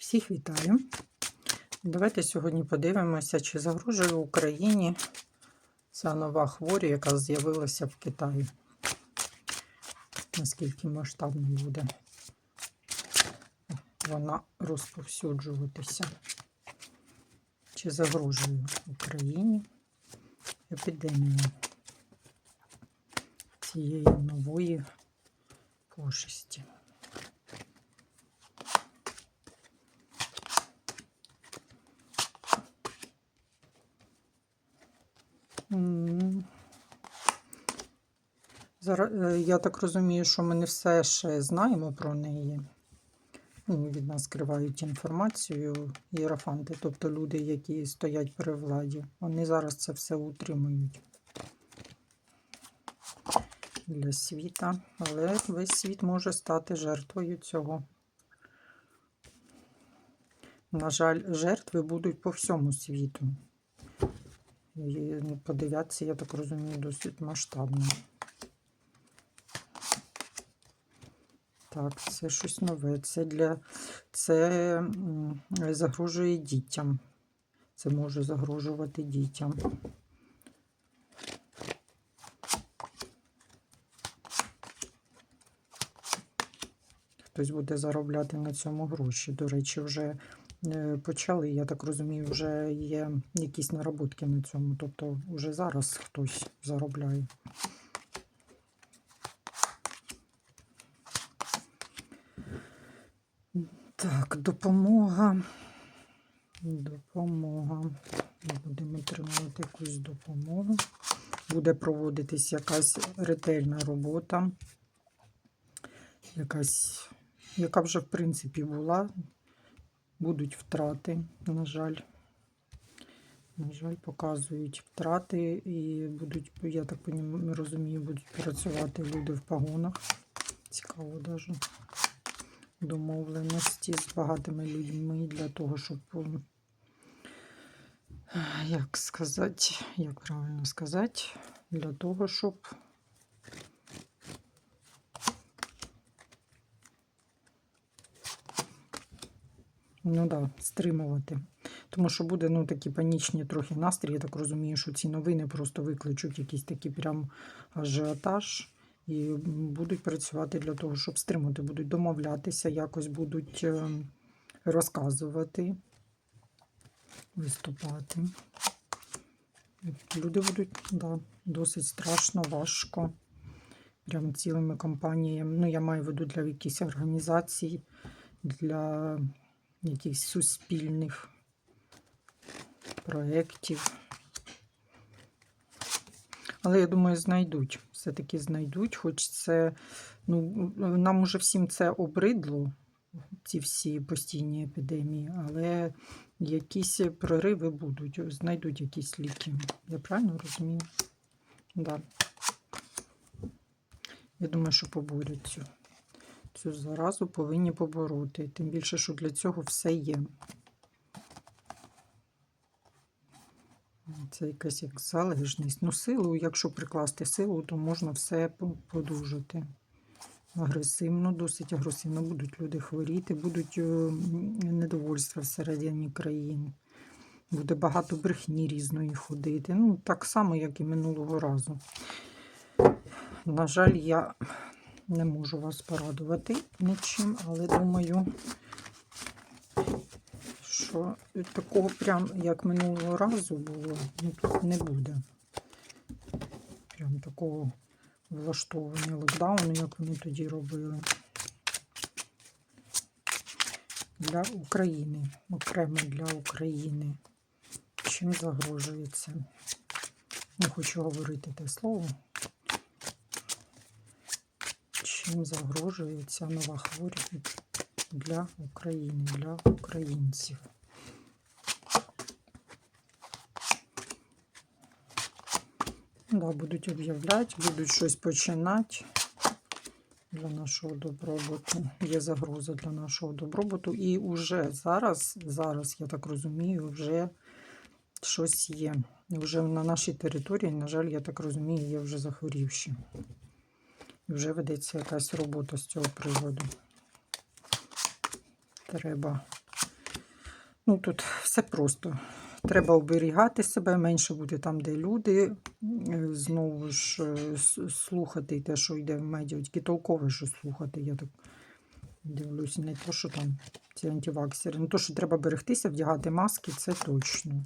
Всіх вітаю. Давайте сьогодні подивимося, чи загрожує Україні ця нова хворі, яка з'явилася в Китаї. Наскільки масштабно буде вона розповсюджуватися. Чи загрожує Україні епідемія цієї нової пошесті? Я так розумію, що ми не все ще знаємо про неї. Ну, від нас скривають інформацію іерофанти, тобто люди, які стоять при владі. Вони зараз це все утримують для світа, але весь світ може стати жертвою цього. На жаль, жертви будуть по всьому світу. Ну, подивятися, я так розумію, досить масштабно. Так, це щось нове. Це для це загрожує дітям. Це може загрожувати дітям. Хтось буде заробляти на цьому гроші. До речі, вже почали, я так розумію, вже є якісь наработки на цьому. Тобто вже зараз хтось заробляє. Так, допомога. Допомога. Будемо отримувати якусь допомогу. Буде проводитись якась ретельна робота, якась, яка вже, в принципі, була. Будуть втрати, на жаль. На жаль, показують втрати і будуть, я так розумію, будуть працювати люди в погонах. Цікаво даже домовленості з багатими людьми для того, щоб, як сказати, як правильно сказати, для того, щоб ну да, стримувати. Тому що буде ну, такі панічні трохи настрій. Я так розумію, що ці новини просто викличуть якийсь такий прям ажіотаж і будуть працювати для того, щоб стримати, будуть домовлятися, якось будуть е, розказувати, виступати. Люди будуть да, досить страшно, важко. Прям цілими компаніями. Ну, я маю в виду для якихось організацій, для якихось суспільних проєктів. Але я думаю, знайдуть. Все-таки знайдуть, хоч це, ну, нам уже всім це обридло, ці всі постійні епідемії, але якісь прориви будуть, знайдуть якісь ліки. Я правильно розумію? Да. Я думаю, що поборють цю, заразу, повинні побороти. Тим більше, що для цього все є. Це якась як залежність. Ну, силу, якщо прикласти силу, то можна все по- подужати. Агресивно, досить агресивно будуть люди хворіти, будуть е, недовольства всередині країни. Буде багато брехні різної ходити. Ну, так само, як і минулого разу. На жаль, я не можу вас порадувати нічим, але думаю, що такого прям як минулого разу було, ну, тут не буде. Прям такого влаштовування локдауну, як вони тоді робили. Для України, окремо для України. Чим загрожується? Не хочу говорити те слово. Чим загрожує ця нова хворість для України, для українців? Да, будуть об'являти, будуть щось починати для нашого добробуту. Є загроза для нашого добробуту. І вже зараз, зараз, я так розумію, вже щось є. Вже на нашій території, на жаль, я так розумію, є вже захворівші. Вже ведеться якась робота з цього приводу. Треба Ну, тут все просто. Треба оберігати себе, менше бути там, де люди. Знову ж е, слухати те, що йде в медіа, тільки толкове, що слухати. Я так дивлюсь, не то, що там ці антиваксери. Ну, то, що треба берегтися, вдягати маски, це точно.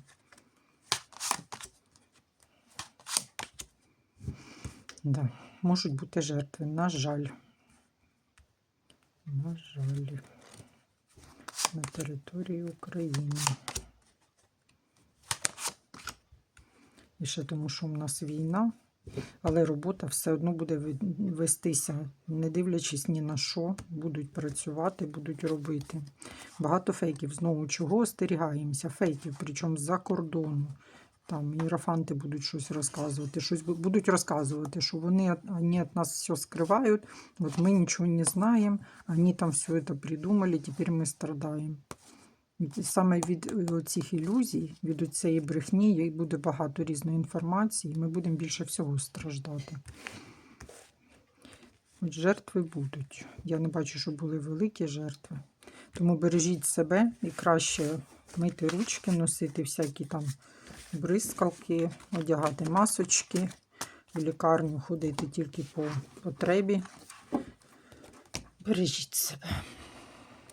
Да. Можуть бути жертви, на жаль. На жаль. На території України. І ще тому, що в нас війна, але робота все одно буде вестися, не дивлячись ні на що, будуть працювати, будуть робити. Багато фейків. Знову чого остерігаємося? Фейків, причому з-за кордону. Там іерофанти будуть щось розказувати, щось будуть розказувати, що вони, вони від нас все скривають, от ми нічого не знаємо, вони там все це придумали, тепер ми страдаємо. Саме від е, цих ілюзій, від цієї брехні їй буде багато різної інформації, і ми будемо більше всього страждати. От жертви будуть. Я не бачу, що були великі жертви. Тому бережіть себе і краще мити ручки, носити всякі там бризкалки, одягати масочки, в лікарню ходити тільки по потребі. Бережіть себе.